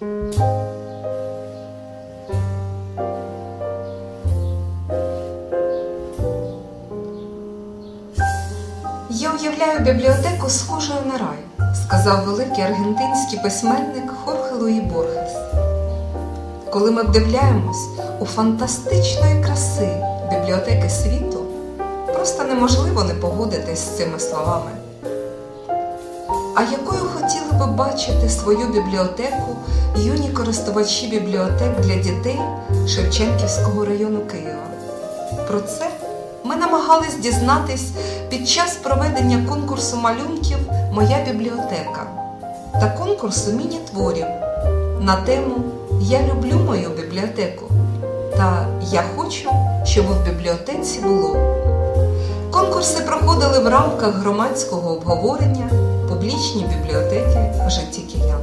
Я уявляю бібліотеку схожою на рай, сказав великий аргентинський письменник Хорхе Луї Борхес. Коли ми вдивляємось у фантастичної краси бібліотеки світу, просто неможливо не погодитись з цими словами. А якою хотіли би бачити свою бібліотеку юні користувачі бібліотек для дітей Шевченківського району Києва? Про це ми намагались дізнатись під час проведення конкурсу малюнків Моя бібліотека та конкурсу міні-творів на тему Я люблю мою бібліотеку та Я хочу, щоб в бібліотеці було. Конкурси проходили в рамках громадського обговорення публічні бібліотеки в житті киян.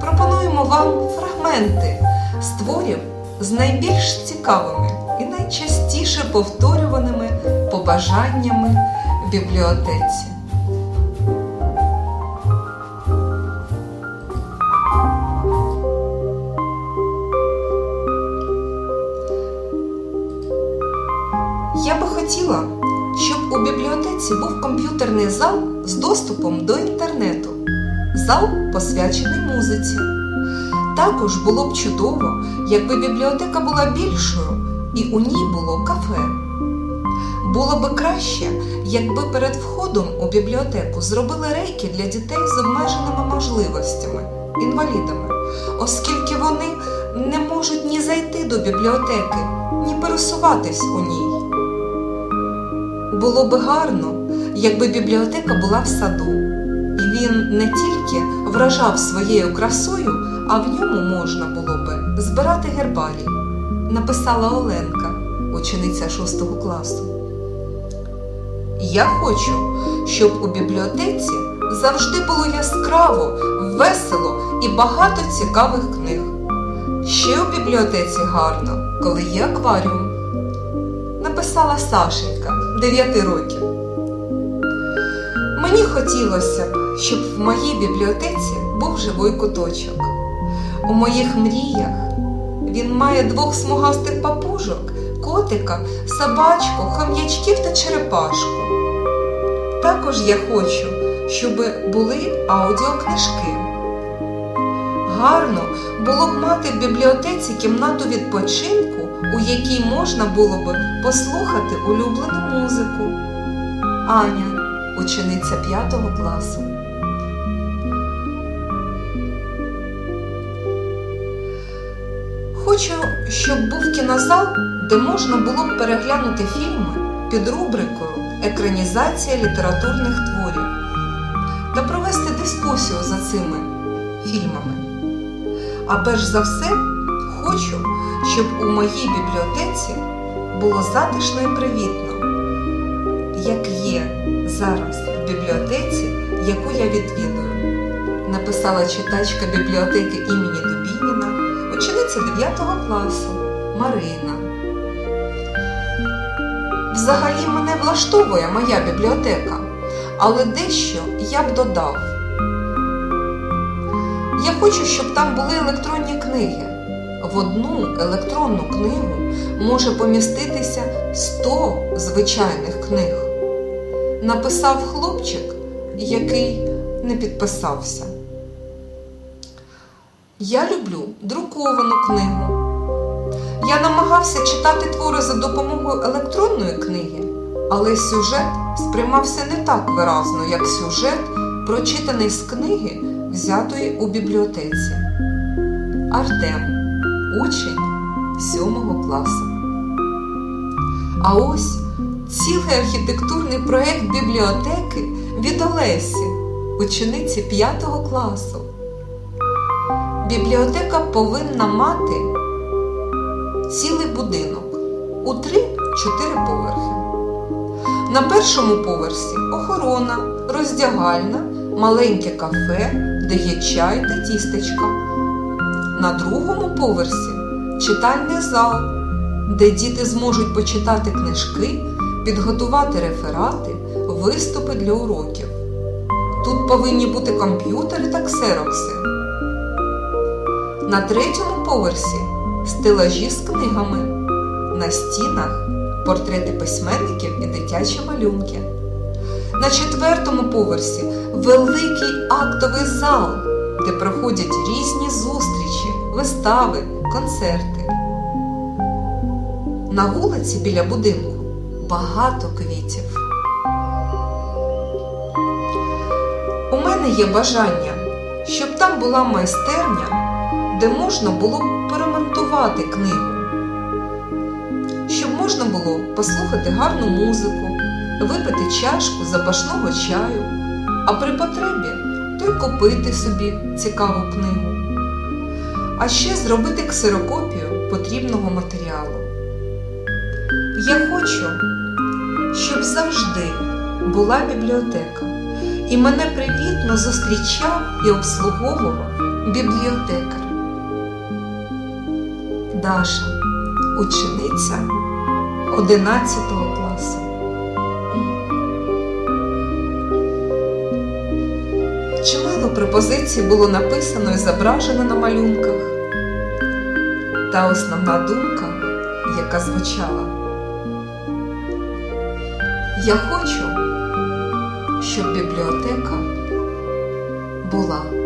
Пропонуємо вам фрагменти з творів з найбільш цікавими і найчастіше повторюваними побажаннями в бібліотеці. Я би хотіла, у бібліотеці був комп'ютерний зал з доступом до інтернету, зал посвячений музиці. Також було б чудово, якби бібліотека була більшою і у ній було кафе. Було би краще, якби перед входом у бібліотеку зробили рейки для дітей з обмеженими можливостями, інвалідами, оскільки вони не можуть ні зайти до бібліотеки, ні пересуватись у ній. Було би гарно, якби бібліотека була в саду, і він не тільки вражав своєю красою, а в ньому можна було би збирати гербарій, написала Оленка, учениця 6 класу. Я хочу, щоб у бібліотеці завжди було яскраво, весело і багато цікавих книг. Ще у бібліотеці гарно, коли є акваріум написала Сашенька 9 років. Мені хотілося б, щоб в моїй бібліотеці був живий куточок. У моїх мріях він має двох смугастих папужок, котика, собачку, хом'ячків та черепашку. Також я хочу, щоб були аудіокнижки. Гарно було б мати в бібліотеці кімнату відпочинку, у якій можна було б послухати улюблену музику. Аня, учениця 5 класу. Хочу, щоб був кінозал, де можна було б переглянути фільми під рубрикою Екранізація літературних творів та провести дискусію за цими фільмами. А перш за все, хочу, щоб у моїй бібліотеці було затишно і привітно, як є зараз в бібліотеці, яку я відвідую, написала читачка бібліотеки імені Дубініна, учениця 9 класу Марина. Взагалі мене влаштовує моя бібліотека, але дещо я б додав. Я хочу, щоб там були електронні книги. В одну електронну книгу може поміститися 100 звичайних книг. Написав хлопчик, який не підписався. Я люблю друковану книгу. Я намагався читати твори за допомогою електронної книги, але сюжет сприймався не так виразно, як сюжет, прочитаний з книги, взятої у бібліотеці. Артем, учень 7 класу. А ось цілий архітектурний проєкт бібліотеки від Олесі, учениці 5 класу. Бібліотека повинна мати цілий будинок у 3-4 поверхи. На першому поверсі охорона, роздягальна, маленьке кафе, де є чай та тістечка. На другому поверсі читальний зал, де діти зможуть почитати книжки, підготувати реферати, виступи для уроків. Тут повинні бути комп'ютери та ксерокси. На третьому поверсі стелажі з книгами, на стінах портрети письменників і дитячі малюнки. На четвертому поверсі великий актовий зал, де проходять різні зустрічі, вистави, концерти. На вулиці біля будинку багато квітів. У мене є бажання, щоб там була майстерня, де можна було б перемонтувати книгу, щоб можна було послухати гарну музику, випити чашку запашного чаю, а при потребі то й купити собі цікаву книгу, а ще зробити ксерокопію потрібного матеріалу. Я хочу, щоб завжди була бібліотека, і мене привітно зустрічав і обслуговував бібліотекар. Даша, учениця 11 класу. Чимало пропозицій було написано і зображено на малюнках. Та основна думка, яка звучала. Я хочу, щоб бібліотека була.